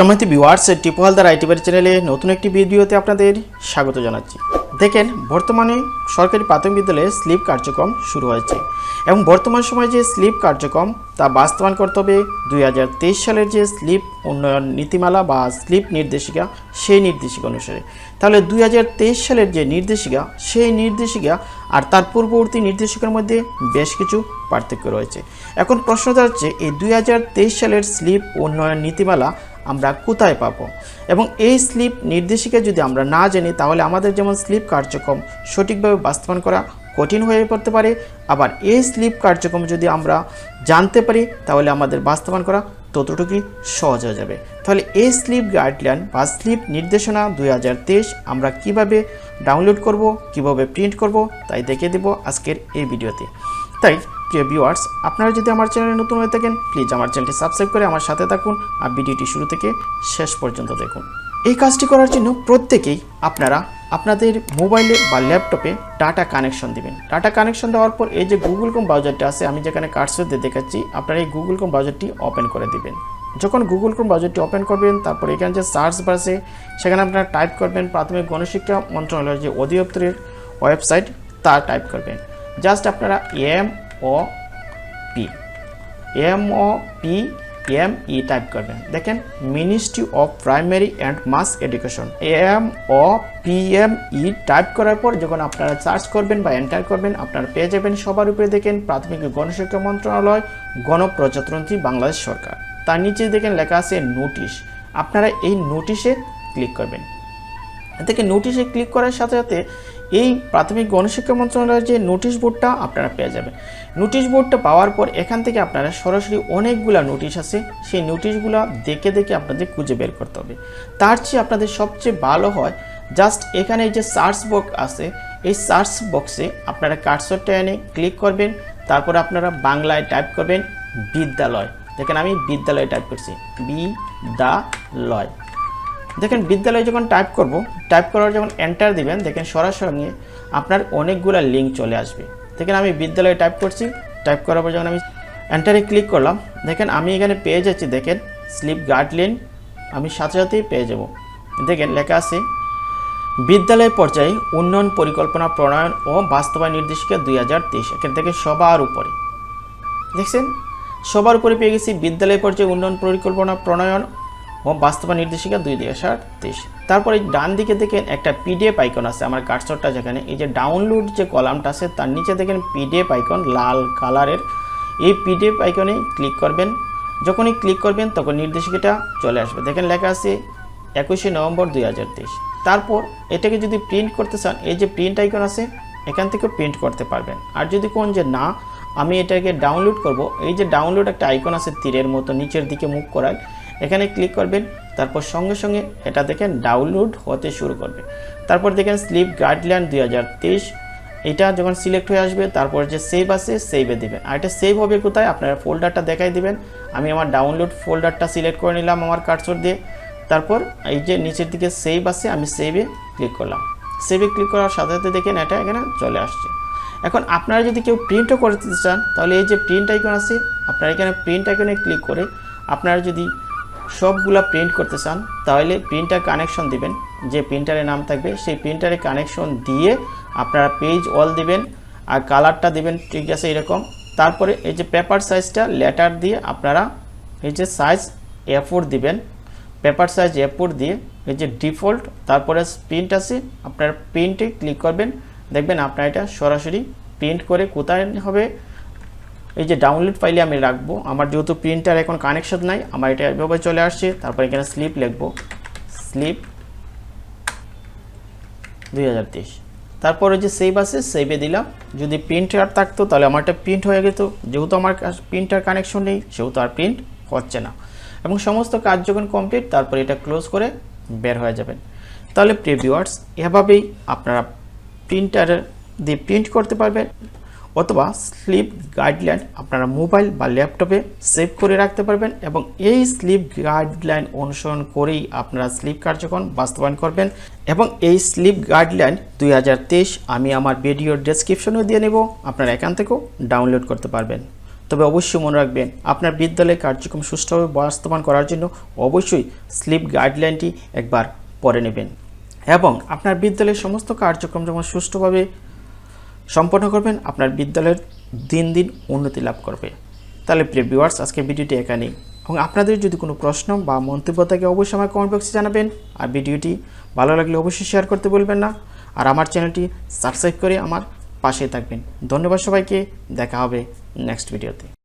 সম্মানিত viewers Tipu Haldar IT বাড়ি চ্যানেলে নতুন একটি ভিডিওতে আপনাদের স্বাগত জানাচ্ছি। দেখেন, বর্তমানে সরকারি প্রাথমিক বিদ্যালয়ে স্লিপ কার্যক্রম শুরু হয়েছে এবং বর্তমান সময়ে যে স্লিপ কার্যক্রম, তা বাস্তবায়ন করতে হবে দুই হাজার তেইশ সালের যে স্লিপ উন্নয়ন নীতিমালা বা স্লিপ নির্দেশিকা, সেই নির্দেশিকা অনুসারে। তাহলে দুই হাজার তেইশ সালের যে নির্দেশিকা, সেই নির্দেশিকা আর তার পূর্ববর্তী নির্দেশিকার মধ্যে বেশ কিছু পার্থক্য রয়েছে। এখন প্রশ্ন দাঁড়াচ্ছে এই দুই হাজার তেইশ সালের স্লিপ উন্নয়ন নীতিমালা আমরা কোথায় পাবো? এবং এই স্লিপ নির্দেশিকা যদি আমরা না জানি, তাহলে আমাদের যেমন স্লিপ কার্যক্রম সঠিকভাবে বাস্তবায়ন করা কঠিন হয়ে পড়তে পারে, আবার এই স্লিপ কার্যক্রম যদি আমরা জানতে পারি, তাহলে আমাদের বাস্তবায়ন করা ততটুকুই সহজ হয়ে যাবে। তাহলে এই স্লিপ গাইডলাইন বা স্লিপ নির্দেশনা দু হাজার তেইশ আমরা কীভাবে ডাউনলোড করব, কীভাবে প্রিন্ট করব, তাই দেখে দেব আজকের এই ভিডিওতে। তাই প্রিয় ভিউয়ার্স আপনারা যদি আমার চ্যানেলে নতুন হয়ে থাকেন প্লিজ আমার চ্যানেলটি সাবস্ক্রাইব করে আমার সাথে থাকুন আর ভিডিওটি শুরু থেকে শেষ পর্যন্ত দেখুন। এই কাজটি করার জন্য প্রত্যেকেই আপনারা আপনাদের মোবাইলে বা ল্যাপটপে ডাটা কানেকশন দিবেন। ডাটা কানেকশন দেওয়ার পর এই যে গুগল কম ব্রাউজারটা আছে, আমি যেখানে কার্সর দিয়ে দেখাচ্ছি, আপনারা এই গুগল কম ব্রাউজারটি ওপেন করে দিবেন। যখন গুগল ক্রোম ব্রাউজারটি ওপেন করবেন, তারপর এখানে যে সার্চ বাসে সেখানে আপনারা টাইপ করবেন প্রাথমিক গণশিক্ষা মন্ত্রণালয়ের যে অধিদপ্তরের ওয়েবসাইট তা টাইপ করবেন। জাস্ট আপনারা M O P. M O P, M E type করবেন। দেখেন ministry of primary and mass education M O P, M E type করার পর যখন আপনারা সার্চ করবেন বা এন্টার করবেন, আপনারা পেয়ে যাবেন সবার উপরে দেখেন প্রাথমিক গণশিক্ষা মন্ত্রণালয়, গণপ্রজাতন্ত্রী বাংলাদেশ সরকার। তার নিচে দেখেন লেখা আছে নোটিশ আপনারা এই নোটিশে ক্লিক করবেন। থেকে নোটিশে ক্লিক করার সাথে সাথে এই প্রাথমিক গণশিক্ষা মন্ত্রণালয়ের যে নোটিশ বোর্ডটা আপনারা পেয়ে যাবেন। নোটিশ বোর্ডটা পাওয়ার পর এখান থেকে আপনারা সরাসরি অনেকগুলা নোটিশ আছে, সেই নোটিশগুলো দেখে দেখে আপনাদের খুঁজে বের করতে হবে। তার চেয়ে আপনাদের সবচেয়ে ভালো হয়, জাস্ট এখানে যে সার্চ বক্স আছে, এই সার্চ বক্সে আপনারা কার্সরটা এনে ক্লিক করবেন, তারপর আপনারা বাংলায় টাইপ করবেন বিদ্যালয়। দেখেন আমি বিদ্যালয় টাইপ করছি, বিদ্যালয়। দেখেন বিদ্যালয়ে যখন টাইপ করব টাইপ করার যখন এন্টার দিবেন, দেখেন সরাসরি আপনার অনেকগুলো লিঙ্ক চলে আসবে। দেখেন আমি বিদ্যালয়ে টাইপ করছি টাইপ করার পর যখন আমি এন্টারে ক্লিক করলাম, দেখেন আমি এখানে পেয়ে যাচ্ছি, দেখেন স্লিপ গাইডলাইন আমি সাথে সাথেই পেয়ে যাব। দেখেন লেখা আছে, বিদ্যালয় পর্যায়ে উন্নয়ন পরিকল্পনা প্রণয়ন ও বাস্তবায়ন নির্দেশিকা দুই হাজার তেইশ। এখান থেকে সবার উপরে। দেখছেন? সবার উপরে পেয়ে গেছি, বিদ্যালয় পর্যায়ে উন্নয়ন পরিকল্পনা প্রণয়ন ও বাস্তবায়ন নির্দেশিকা দুই দুই হাজার তেইশ। তারপরে ডান দিকে দেখেন একটা পিডিএফ আইকন আছে আমার কার্সরটা যেখানে, এই যে ডাউনলোড যে কলামটা আছে তার নিচে দেখেন পিডিএফ আইকন লাল কালারের। এই পিডিএফ আইকনে ক্লিক করবেন। যখনই ক্লিক করবেন তখন নির্দেশিকাটা চলে আসবে। দেখেন লেখা আছে একুশে নভেম্বর দুই হাজার তেইশ। তারপর এটাকে যদি প্রিন্ট করতে চান, এই যে প্রিন্ট আইকন আছে এখান থেকে প্রিন্ট করতে পারবেন। আর যদি কোন যে না, আমি এটাকে ডাউনলোড করব, এই যে ডাউনলোড একটা আইকন আছে তীরের মতো নিচের দিকে মুখ করার এখানে ক্লিক করবেন, তারপর সঙ্গে সঙ্গে এটা দেখেন ডাউনলোড হতে শুরু করবে। তারপর দেখেন স্লিপ গাইডলাইন দুই হাজার তেইশ, এটা যখন সিলেক্ট হয়ে আসবে, তারপর যে সেভ আছে সেভে দিবেন। আর এটা সেভ হবে কোথায়? আপনারা ফোল্ডারটা দেখাই দিবেন। আমি আমার ডাউনলোড ফোল্ডারটা সিলেক্ট করে নিলাম আমার কার্সর দিয়ে। তারপর এই যে নিচের দিকে সেভ আছে, আমি সেভে ক্লিক করলাম। সেভে ক্লিক করার সাথে সাথে দেখেন এটা এখানে চলে আসছে। এখন আপনারা যদি কেউ প্রিন্টও করতে চান, তাহলে এই যে প্রিন্ট আইকন আছে, আপনারা এখানে প্রিন্ট আইকনে ক্লিক করে আপনারা যদি সবগুলা প্রিন্ট করতে চান, তাহলে প্রিন্টার কানেকশন দিবেন। যে প্রিন্টারের নাম থাকবে, সেই প্রিন্টারে কানেকশন দিয়ে আপনারা পেজ অল দিবেন, আর কালারটা দিবেন, ঠিক আছে, এরকম। তারপরে এই যে পেপার সাইজটা লেটার দিয়ে আপনারা এই যে সাইজ এ ফোর দিবেন। পেপার সাইজ এ ফোর দিয়ে এই যে ডিফল্ট তারপরে প্রিন্ট আছে, আপনারা প্রিন্টে ক্লিক করবেন। দেখবেন আপনার এটা সরাসরি প্রিন্ট করে কোথায় হবে এই যে ডাউনলোড ফাইলে আমি রাখব। আমার যেহেতু প্রিন্টার এখন কানেকশন নাই, আমার এটা এভাবে চলে আসছে। তারপর এখানে স্লিপ লিখব। স্লিপ দুই হাজার তেইশ। তারপরে যে সেভ আছে সেভে দিলাম। যদি প্রিন্টার থাকতো, তাহলে আমারটা প্রিন্ট হয়ে যেত। যেহেতু আমার প্রিন্টার কানেকশন নেই, সেহেতু আর প্রিন্ট হচ্ছে না। এবং সমস্ত কাজ যখন কমপ্লিট তারপরে এটা ক্লোজ করে বের হয়ে যাবেন। তাহলে প্রিভিউয়ার্স এভাবেই আপনারা প্রিন্টার দিয়ে প্রিন্ট করতে পারবেন। অথবা স্লিপ গাইডলাইন আপনারা মোবাইল বা ল্যাপটপে সেভ করে রাখতে পারবেন এবং এই স্লিপ গাইডলাইন অনুসরণ করেই আপনারা স্লিপ কার্যক্রম বাস্তবায়ন করবেন এবং এই স্লিপ গাইডলাইন দুই হাজার তেইশ আমি আমার ভিডিওর ডেসক্রিপশনেও দিয়ে নেব। আপনারা এখান থেকেও ডাউনলোড করতে পারবেন। তবে অবশ্যই মনে রাখবেন, আপনার বিদ্যালয়ে কার্যক্রম সুষ্ঠুভাবে বাস্তবায়ন করার জন্য অবশ্যই স্লিপ গাইডলাইনটি একবার পড়ে নেবেন। এবং আপনার বিদ্যালয়ের সমস্ত কার্যক্রম যেমন সুষ্ঠুভাবে সম্পন্ন করবেন, আপনার বিদ্যালয়ের দিন দিন উন্নতি লাভ করবে। তাহলে প্রিয় ভিউয়ার্স আজকের ভিডিওটি এখানেই এবং আপনাদের যদি কোনো প্রশ্ন বা মন্তব্য থাকে, অবশ্যই আমার কমেন্ট বক্সে জানাবেন। আর ভিডিওটি ভালো লাগলে অবশ্যই শেয়ার করতে বলবেন না। আর আমার চ্যানেলটি সাবস্ক্রাইব করে আমার পাশে থাকবেন। ধন্যবাদ সবাইকে। দেখা হবে নেক্সট ভিডিওতে